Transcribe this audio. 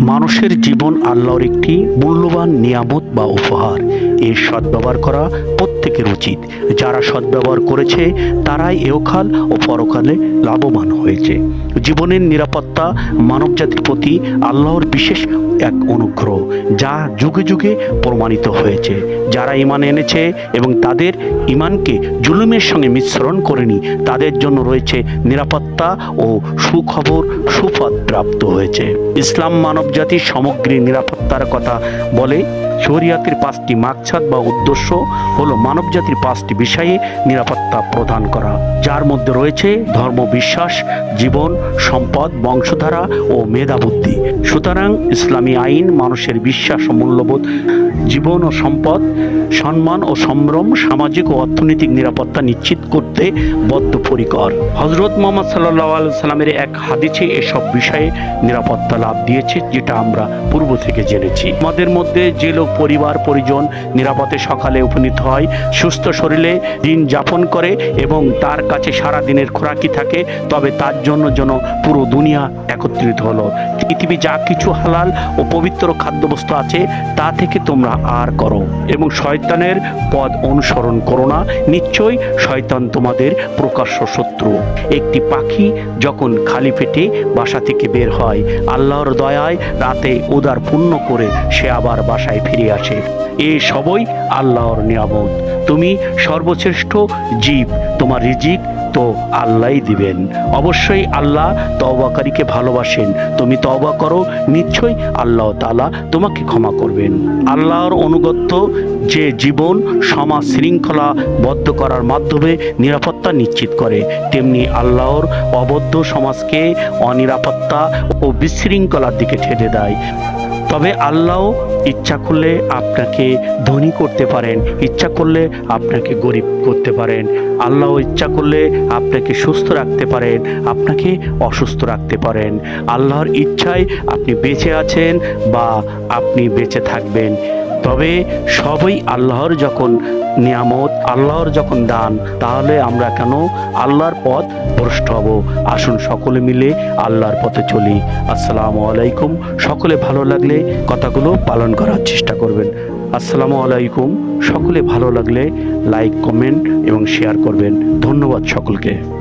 মানুষের জীবন আল্লাহর একটি মূল্যবান নিয়ামত বা উপহার। এর সদ্ব্যবহার করা প্রত্যেকের উচিত। যারা সদ্ব্যবহার করেছে, তারাই এওকাল ও পরকালে লাভবান হয়েছে। জীবনের নিরাপত্তা মানবজাতির প্রতি আল্লাহর বিশেষ এক অনুগ্রহ, যা যুগে যুগে প্রমাণিত হয়েছে। যারা ইমান এনেছে এবং তাদের ইমানকে জুলুমের সঙ্গে মিশ্রণ করেনি, তাদের জন্য রয়েছে নিরাপত্তা ও সুখবর সুপদ প্রাপ্ত হয়েছে। ইসলাম মানবজাতির সমগ্র নিরাপত্তার কথা বলে শরিয়াতের পাঁচটি মাকসাদ বা উদ্দেশ্য হলো মানবজাতির পাঁচটি বিষয়ে নিরাপত্তা প্রদান করা, যার মধ্যে রয়েছে ধর্ম বিশ্বাস, জীবন, সম্পদ, বংশধারা ও মেধাবুদ্ধি। সুতরাং ইসলামী আইন মানুষের বিশ্বাস ও মূল্যবোধ, জীবন ও সম্পদ, সম্মান ও সম্ভ্রম, সামাজিক ও অর্থনৈতিক নিরাপত্তা নিশ্চিত করতে বদ্ধপরিকর। হজরত মোহাম্মদ সাল্লাহ সাল্লামের এক হাদিসে এসব বিষয়ে নিরাপত্তা লাভ দিয়েছে, যেটা আমরা পূর্ব থেকে জেনেছি। আমাদের মধ্যে যে লোক পরিবার, পরিজন নিরাপদে সকালে উপনীত হয়, সুস্থ শরীরে দিন যাপন করে এবং তার কাছে সারা দিনের খোরাকি থাকে, তবে তার জন্য যেন পুরো দুনিয়া একত্রিত হলো। পৃথিবী যা কিছু হালাল ও পবিত্র খাদ্যবস্তু আছে, তা থেকে তোমরা আর করো। এবং শয়তানের পদ অনুসরণ করো না। নিশ্চয়ই শয়তান তোমাদের প্রকাশ্য শত্রু। একটি পাখি যখন খালি পেটে বাসা থেকে বের হয়, আল্লাহর দয়ায় রাতে উদার পূর্ণ করে সে আবার বাসায় ফিরে আসে। এ সবই আল্লাহর নিয়ামত। তুমি সর্বশ্রেষ্ঠ জীব। তোমার রিজিক তো আল্লাহই দিবেন। অবশ্যই আল্লাহ তওবাকারীকে ভালোবাসেন। তুমি তওবা করো, নিশ্চয়ই আল্লাহ তাআলা তোমাকে ক্ষমা করবেন। আল্লাহর অনুগত্য যে জীবন সমাজ শৃঙ্খলা বদ্ধ করার মাধ্যমে নিরাপত্তা নিশ্চিত করে, তেমনি আল্লাহর অবদ্ধ সমাজকে অনিরাপত্তা ও বিশৃঙ্খলার দিকে ঠেলে দেয়। তবে আল্লাহ ইচ্ছা করলে আপনাকে ধনী করতে পারেন, ইচ্ছা করলে আপনাকে গরিব করতে পারেন। আল্লাহ ইচ্ছা করলে আপনাকে সুস্থ রাখতে পারেন, আপনাকে অসুস্থ রাখতে পারেন। আল্লাহর ইচ্ছায় আপনি বেঁচে আছেন বা আপনি বেঁচে থাকবেন। তবে সবই আল্লাহর যখন নিয়ামত, আল্লাহর যখন দান, তাহলে আমরা কেন আল্লাহর পথ ভ্রষ্ট হব? আসুন সকলে মিলে আল্লাহর পথে চলি। আসসালামু আলাইকুম। সকলে ভালো লাগলে কথাগুলো পালন করার চেষ্টা করবেন। আসসালামু আলাইকুম। সকলে ভালো লাগলে লাইক, কমেন্ট এবং শেয়ার করবেন। ধন্যবাদ সকলকে।